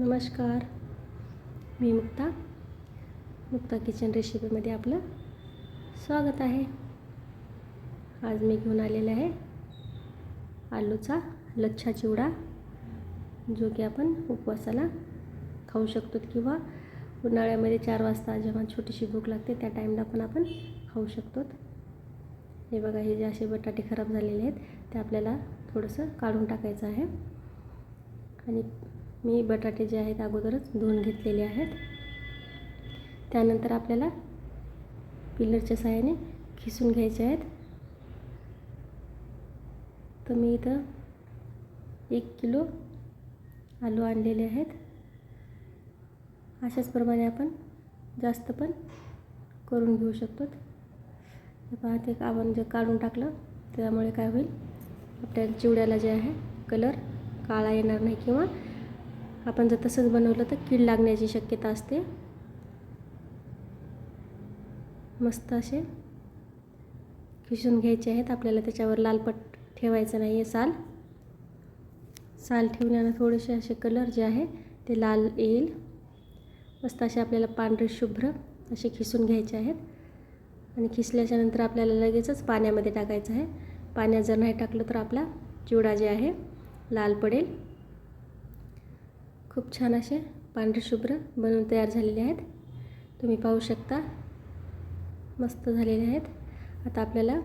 नमस्कार. मी मुक्ता. मुक्ता किचन रेसिपीमध्ये आपलं स्वागत आहे. आज मी घेऊन आलेले आहे आलूचा लच्छा चिवडा जो की आपण उपवासाला खाऊ शकतो किंवा उन्हाळ्यामध्ये चार वाजता जेव्हा छोटीशी भूक लागते त्या टाईमला पण आपण खाऊ शकतो. हे बघा हे जे असे बटाटे खराब झालेले आहेत ते आपल्याला थोडंसं काढून टाकायचं आहे. आणि मी बटाटे जे आहेत अगोदरच धुवून घेतलेले आहेत. त्यानंतर आपल्याला पिलरच्या सहाय्याने खिसून घ्यायचे आहेत. तर मी इथं एक किलो आलू आणलेले आहेत. अशाच प्रमाणे आपण जास्त पण करून घेऊ शकतो. पहा ते आपण जे काढून टाकलं त्यामुळे काय होईल? आपल्या चिवड्याला जे आहे कलर काळा येणार नाही किंवा आपण जर तसंच बनवलं तर कीड लागण्याची शक्यता असते. मस्त असे खिसून घ्यायचे आहेत. आपल्याला त्याच्यावर लालपट ठेवायचं नाही आहे साल. साल ठेवण्यानं थोडेसे असे कलर जे आहे ते लाल येईल. मस्त असे आपल्याला पांढरे शुभ्र असे खिसून घ्यायचे आहेत. आणि खिसल्याच्यानंतर आपल्याला लगेचच पाण्यामध्ये टाकायचं आहे. पाण्यात जर नाही टाकलं तर आपला चिवडा जे आहे लाल पडेल. खूप छान असे पांढरेशुभ्र बनवून तयार झालेले आहेत. तुम्ही पाहू शकता. मस्त झालेले आहेत. आता आपल्याला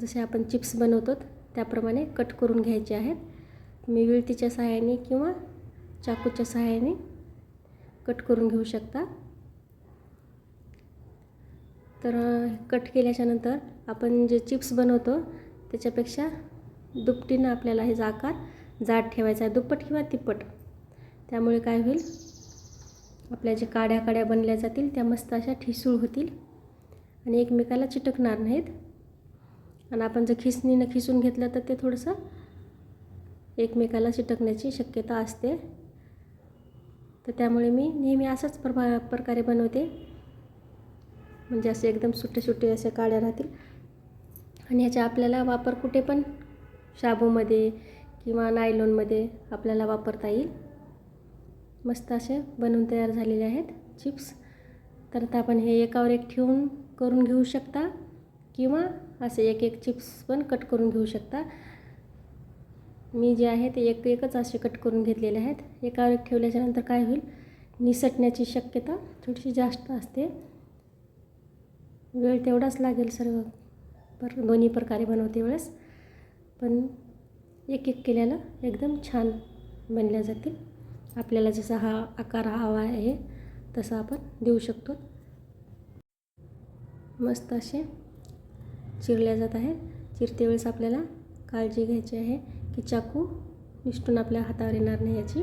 जसे आपण चिप्स बनवतो त्याप्रमाणे कट करून घ्यायचे आहेत. तुम्ही विळतीच्या सहाय्याने किंवा चाकूच्या सहाय्याने कट करून घेऊ शकता. तर कट केल्याच्यानंतर आपण जे चिप्स बनवतो त्याच्यापेक्षा दुपटीनं आपल्याला हे आकार जाड ठेवायचा आहे दुप्पट किंवा तिप्पट. त्यामुळे काय होईल? आपल्या जे काड्या काड्या बनल्या जातील त्या मस्त अशा ठिसूळ होतील आणि एकमेकाला चिटकणार नाहीत. आणि आपण जर खिसणीनं खिसून घेतलं तर ते थोडंसं एकमेकाला चिटकण्याची शक्यता असते. तर त्यामुळे मी नेहमी असाच प्रभा प्रकारे बनवते. म्हणजे असे एकदम सुटे सुटे असे काड्या राहतील. आणि ह्याचा आपल्याला वापर कुठे पण शाबूमध्ये किंवा नायलॉनमध्ये आपल्याला वापरता येईल. मस्त असे बनवून तयार झालेले आहेत चिप्स. तर आता आपण हे एकावर एक ठेवून करून घेऊ शकता किंवा असे एक एक चिप्स पण कट करून घेऊ शकता. मी जे आहे ते एक एकच असे कट करून घेतलेले आहेत. एकावर एक ठेवल्याच्यानंतर काय होईल? निसटण्याची शक्यता थोडीशी जास्त असते. वेळ तेवढाच लागेल सर्व पर दोन्ही प्रकारे बनवते वेळेस. पण एक एक केल्यानं एकदम छान बनल्या जातील. आपल्याला जसा हा आकार हवा आहे तसा आपण देऊ शकतो. मस्त असे चिरल्या जात आहे चिरते वेळेस आपल्याला काळजी घ्यायची आहे की चाकू निष्ठून आपल्या हातावर येणार नाही याची.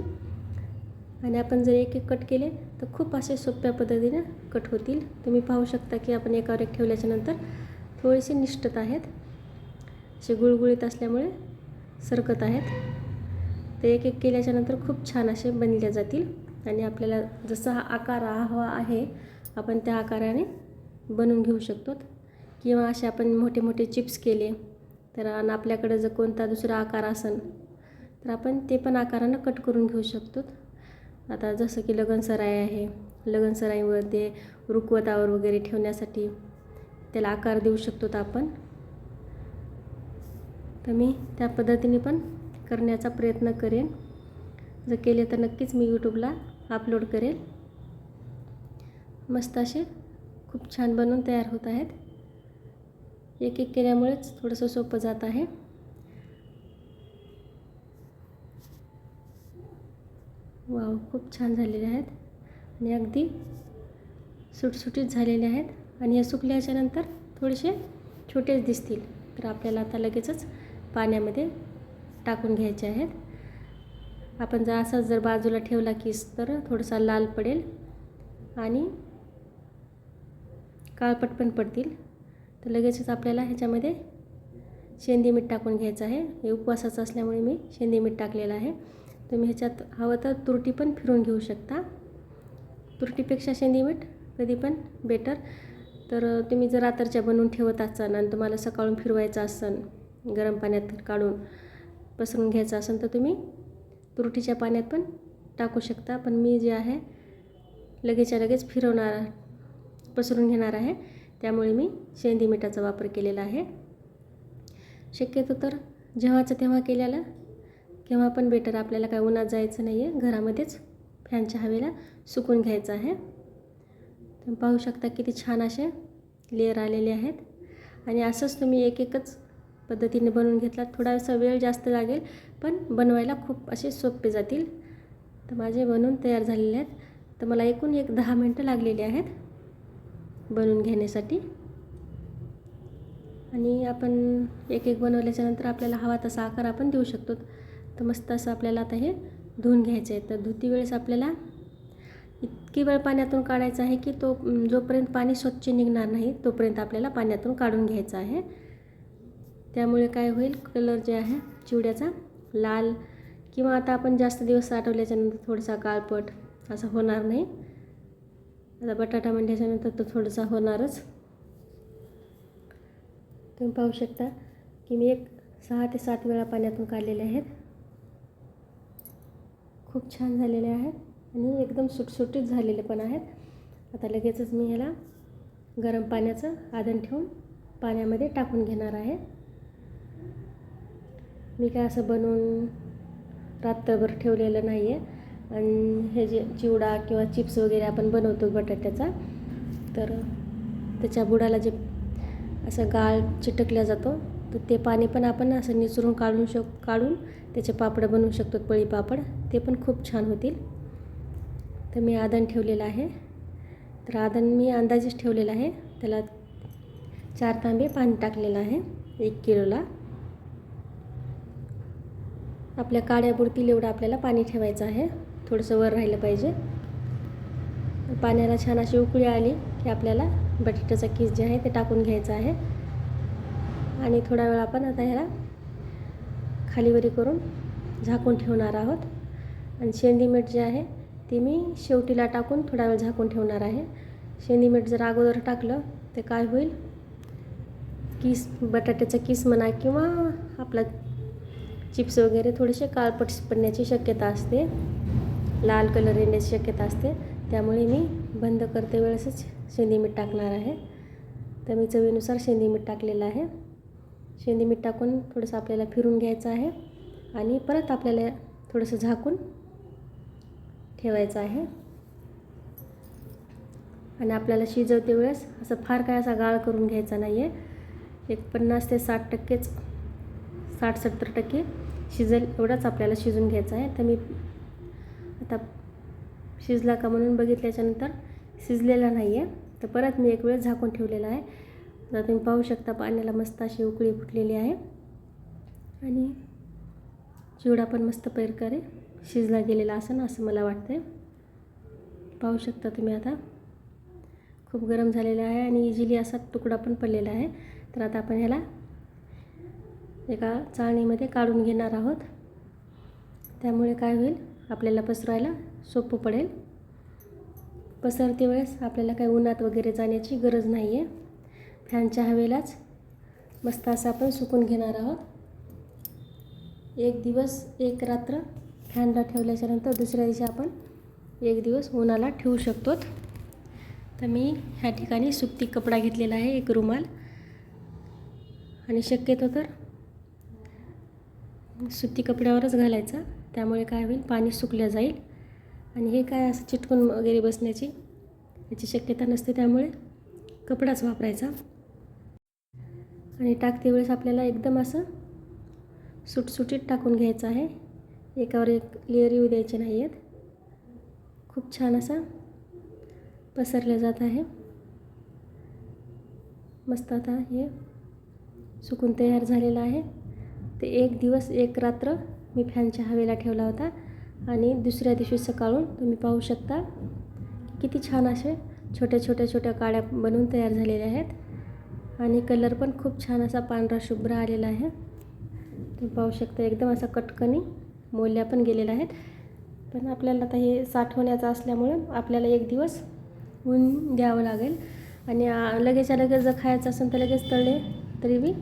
आणि आपण जर एक एक कट केले तर खूप असे सोप्या पद्धतीने कट होतील. तुम्ही पाहू शकता की आपण एकावर एक ठेवल्याच्यानंतर थोडेसे निष्ठत आहेत. असे गुळगुळीत असल्यामुळे सरकत आहेत. ते एक एक केल्याच्यानंतर खूप छान असे बनले जातील आणि आपल्याला जसा हा आकार हवा आहे आपण त्या आकाराने बनवून घेऊ शकतो. किंवा असे आपण मोठे मोठे चिप्स केले तर आणि आपल्याकडं जर कोणता दुसरा आकार असेल तर आपण ते पण आकारानं कट करून घेऊ शकतो. आता जसं की लगनसराई आहे लगनसराईवर ते रुकवतावर वगैरे ठेवण्यासाठी त्याला आकार देऊ शकतो आपण. तर मी त्या पद्धतीने पण करण्याचा प्रयत्न करेन. जर केले तर नक्कीच मी यूट्यूबला अपलोड करेल. मस्त असे खूप छान बनवून तयार होत आहेत. एक एक केल्यामुळेच थोडंसं सोपं जात आहे. वाव खूप छान झालेले आहेत. आणि अगदी सुटसुटीत झालेले आहेत. आणि हे सुकल्याच्यानंतर थोडेसे छोटेच दिसतील. तर आपल्याला आता लगेचच पाण्यामध्ये टाकून घ्यायचे आहेत. आपण जर असाच जर बाजूला ठेवला कीस तर थोडासा लाल पडेल आणि काळपट पण पडतील. तर लगेचच आपल्याला ह्याच्यामध्ये शेंदी मीठ टाकून घ्यायचं आहे. हे उपवासाचं असल्यामुळे मी शेंदी मीठ टाकलेलं आहे. तुम्ही ह्याच्यात हवं तर तुरटी पण फिरून घेऊ शकता. तुरटीपेक्षा शेंदी मीठ कधी पण बेटर तर तुम्ही जर रात्रच्या बनवून ठेवत असाल आणि तुम्हाला सकाळून फिरवायचं असेल गरम पाण्यात काढून पसरून घ्यायचं असेल तर तुम्ही तुरटीच्या पाण्यात पण टाकू शकता. पण मी जे आहे लगेचच्या लगेच फिरवणार पसरून घेणार आहे. त्यामुळे मी शेंदी मिठाचा वापर केलेला आहे. शक्यतो तर जेव्हाचं तेव्हा केलेलं केव्हा पण बेटर आपल्याला काय उन्हात जायचं नाही आहे घरामध्येच फॅनच्या हवेला सुकून घ्यायचं आहे. तुम्ही पाहू शकता किती छान असे लेअर आलेले आहेत. आणि असंच तुम्ही एक एकच पद्धतीने बनवून घेतला. थोडासा वेळ जास्त लागेल पण बनवायला खूप असे सोपे जातील. तर माझे बनवून तयार झालेले आहेत. तर मला एकूण एक दहा मिनटं लागलेली आहेत बनवून घेण्यासाठी. आणि आपण एक एक बनवल्याच्यानंतर आपल्याला हवा तसा आकार आपण देऊ शकतो. तर मस्त असं आपल्याला आता हे धुवून घ्यायचं आहे. तर धुती वेळेस आपल्याला इतकी वेळ पाण्यातून काढायचा आहे की तो जोपर्यंत पाणी स्वच्छ निघणार नाही तोपर्यंत आपल्याला पाण्यातून काढून घ्यायचं आहे. त्यामुळे काय होईल? कलर जे आहे चिवड्याचा लाल किंवा आता आपण जास्त दिवस साठवल्याच्यानंतर थोडासा काळपट असं होणार नाही. आता बटाटा म्हणल्याच्यानंतर तो थोडासा होणारच. तुम्ही पाहू शकता की मी एक सहा ते सात वेळा पाण्यातून काढलेले आहेत. खूप छान झालेले आहेत आणि एकदम सुटसुटीत झालेले पण आहेत. आता लगेचच मी ह्याला गरम पाण्याचं आदन ठेवून पाण्यामध्ये टाकून घेणार आहे. मी काय असं बनवून रात्रभर ठेवलेलं नाही आहे आणि हे जे चिवडा किंवा चिप्स वगैरे आपण बनवतो बटाट्याचा तर त्याच्या बुडाला जे असं गाळ चिटकल्या जातो तर ते पाणी पण आपण असं निचरून काढून शक काढून त्याचे पापडं बनवू शकतो पळी पापड. ते पण खूप छान होतील. तर मी आदन ठेवलेलं आहे. तर आदन मी अंदाजेच ठेवलेलं आहे. त्याला चार तांबे पाणी टाकलेलं आहे एक किलोला. आपल्या काड्या बुडतील एवढं आपल्याला पाणी ठेवायचं आहे. थोडंसं वर राहिलं पाहिजे. पाण्याला छान अशी उकळी आली की आपल्याला बटाट्याचा किस जे आहे ते टाकून घ्यायचं आहे. आणि थोडा वेळ आपण आता ह्याला खालीवरी करून झाकून ठेवणार आहोत. आणि शेंदी मीठ जे आहे ती मी शेवटीला टाकून थोडा वेळ झाकून ठेवणार आहे. शेंदी मीठ जर अगोदर टाकलं तर काय होईल? किस बटाट्याचा किस म्हणा किंवा आपला चिप्स वगैरे थोडेसे काळपट पडण्याची शक्यता असते. लाल कलर येण्याची शक्यता असते. त्यामुळे मी बंद करते वेळेसच शेंदी मीठ टाकणार आहे. तर मी चवीनुसार शेंदी मीठ टाकलेलं आहे. शेंदी मीठ टाकून थोडंसं आपल्याला फिरून घ्यायचं आहे आणि परत आपल्याला थोडंसं झाकून ठेवायचं आहे. आणि आपल्याला शिजवते वेळेस असं फार काय असा गाळ करून घ्यायचा नाही आहे एक पन्नास ते साठ टक्केच साठ सत्तर टक्के शिजेल एवढाच आपल्याला शिजून घ्यायचा आहे. तर मी आता शिजला का म्हणून बघितल्याच्यानंतर शिजलेला नाही आहे तर परत मी एक वेळ झाकून ठेवलेला आहे. आता तुम्ही पाहू शकता पाण्याला मस्त अशी उकळी फुटलेली आहे. आणि चिवडा पण मस्त प्रकारे शिजला गेलेला असेल असं मला वाटतं आहे पाहू शकता तुम्ही आता. खूप गरम झालेला आहे आणि इझिली असा तुकडा पण पडलेला आहे. तर आता आपण ह्याला एका चाळणीमध्ये काढून घेणार आहोत. त्यामुळे काय होईल? आपल्याला पसरायला सोपं पडेल. पसरते वेळेस आपल्याला काही उन्हात वगैरे जाण्याची गरज नाही आहे फॅनच्या हवेलाच मस्त असं आपण सुकून घेणार आहोत. एक दिवस एक रात्र फॅनला ठेवल्याच्यानंतर दुसऱ्या दिवशी आपण एक दिवस उन्हाला ठेवू शकतो तर मी ह्या ठिकाणी सुती कपडा घेतलेला आहे एक रुमाल. आणि शक्यतो तर सुती कपड्यावरच घालायचा. त्यामुळे काय होईल? पाणी सुकलं जाईल. आणि हे काय असं चिटकून वगैरे बसण्याची याची शक्यता नसते त्यामुळे कपडाच वापरायचा. आणि टाकते वेळेस आपल्याला एकदम असं सुटसुटीत टाकून घ्यायचं आहे. एकावर एक लेअर येऊ द्यायचे नाही आहेत. खूप छान असा पसरलं जात आहे. मस्त आता हे सुकून तयार झालेलं आहे. ते एक दिवस एक रात्र मी फॅनच्या हवेला ठेवला होता. आणि दुसऱ्या दिवशी सकाळून तुम्ही पाहू शकता किती छान असे छोट्या छोट्या छोट्या काड्या बनवून तयार झालेल्या आहेत. आणि कलर पण खूप छान असा पांढरा शुभ्र आलेला आहे. तुम्ही पाहू शकता एकदम असा कटकनी मोल्या पण गेलेल्या आहेत. पण आपल्याला आता हे साठवण्याचं असल्यामुळं आपल्याला एक दिवस ऊन द्यावं लागेल. आणि लगेचच्या लगेच जर खायचं असेल तर लगेच तळले तरी बी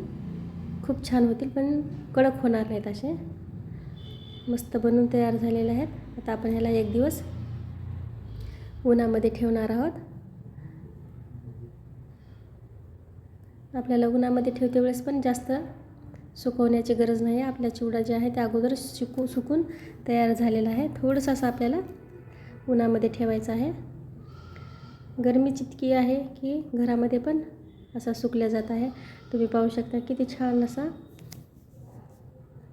खूप छान होतील पण कडक होणार नाहीत असे. मस्त बनून तयार झालेले आहेत. आता आपण ह्याला एक दिवस उन्हामध्ये ठेवणार आहोत. आपल्याला उन्हामध्ये ठेवते वेळेस पण जास्त सुकवण्याची गरज नाही. आहे आपला चिवडा जे आहे ते अगोदर सुकू सुकून तयार झालेला आहे. थोडंसं असं आपल्याला उन्हामध्ये ठेवायचं आहे. गरमी जितकी आहे की घरामध्ये पण असा सुकल्या जात आहे. तुम्ही पाहू शकता किती छान असा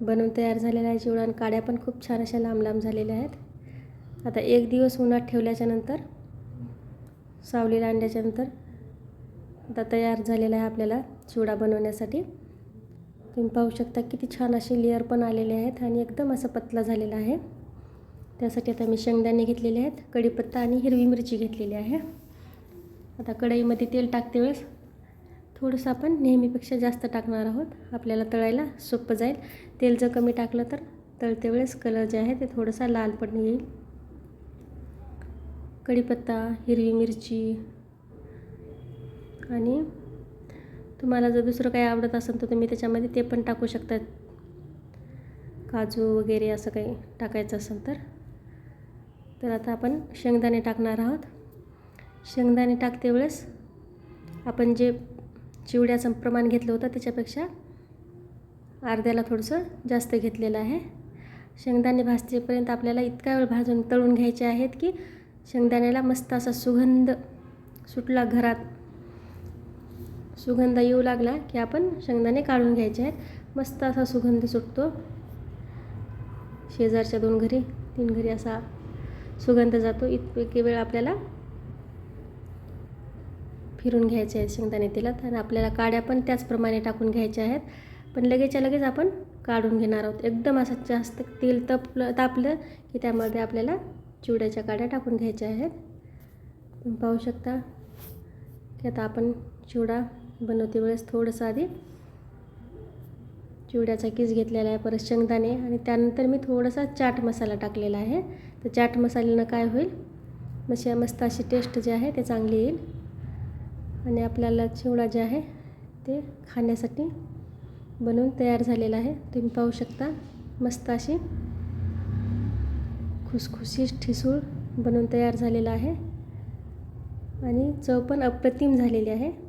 बनवून तयार झालेला आहे चिवडा. आणि काड्या पण खूप छान अशा लांब लांब झालेल्या आहेत. आता एक दिवस उन्हात ठेवल्याच्या नंतर सावलीला आणल्याच्यानंतर आता तयार झालेला आहे आपल्याला चिवडा बनवण्यासाठी. तुम्ही पाहू शकता किती छान असे लेअर पण आलेले आहेत आणि एकदम असं पतला झालेला आहे. त्यासाठी आता मी शेंगदाणे घेतलेले आहेत कढीपत्ता आणि हिरवी मिरची घेतलेली आहे. आता कढईमध्ये तेल टाकते वेळेस थोडंसं आपण नेहमीपेक्षा जास्त टाकणार आहोत. आपल्याला तळायला सोपं जाईल. तेल जर कमी टाकलं तर तळते वेळेस कलर जे आहे ते थोडंसं लाल पण येईल. कढीपत्ता हिरवी मिरची आणि तुम्हाला जर दुसरं काही आवडत असेल तर तुम्ही त्याच्यामध्ये ते पण टाकू शकता. काजू वगैरे असं काही टाकायचं असेल तर. तर आता आपण शेंगदाणे टाकणार आहोत. शेंगदाणे टाकते वेळेस आपण जे चिवड्याचं प्रमाण घेतलं होतं त्याच्यापेक्षा अर्ध्याला थोडंसं जास्त घेतलेलं आहे. शेंगदाणे भाजतेपर्यंत आपल्याला इतका वेळ भाजून तळून घ्यायचे आहेत की शेंगदाण्याला मस्त असा सुगंध सुटला घरात. सुगंध येऊ लागला की आपण शेंगदाणे काढून घ्यायचे आहेत. मस्त असा सुगंध सुटतो. शेजारच्या दोन घरी तीन घरी असा सुगंध जातो. इतके वेळ आपल्याला फिरून घ्यायचे आहेत शेंगदाणे तेलात आणि आपल्याला काड्या पण त्याचप्रमाणे टाकून घ्यायच्या आहेत. पण लगेचच्या लगेच आपण काढून घेणार आहोत. एकदम असं जास्त तेल तपलं तापलं की त्यामध्ये आपल्याला चिवड्याच्या काड्या टाकून घ्यायच्या आहेत. पाहू शकता की आता आपण चिवडा बनवते वेळेस थोडंसं आधी चिवड्याचा किस घेतलेला आहे परत शेंगदाणे आणि त्यानंतर मी थोडासा चाट मसाला टाकलेला आहे. तर चाट मसाल्यानं काय होईल? मशी मस्त अशी टेस्ट जी आहे ते चांगली येईल. आणि आपल्याला चिवडा जे आहे ते खाण्यासाठी बनवून तयार झालेला आहे. तुम्ही पाहू शकता मस्त अशी खुसखुशीत ठिसूळ बनवून तयार झालेला आहे. आणि चव पण अप्रतिम झालेली आहे.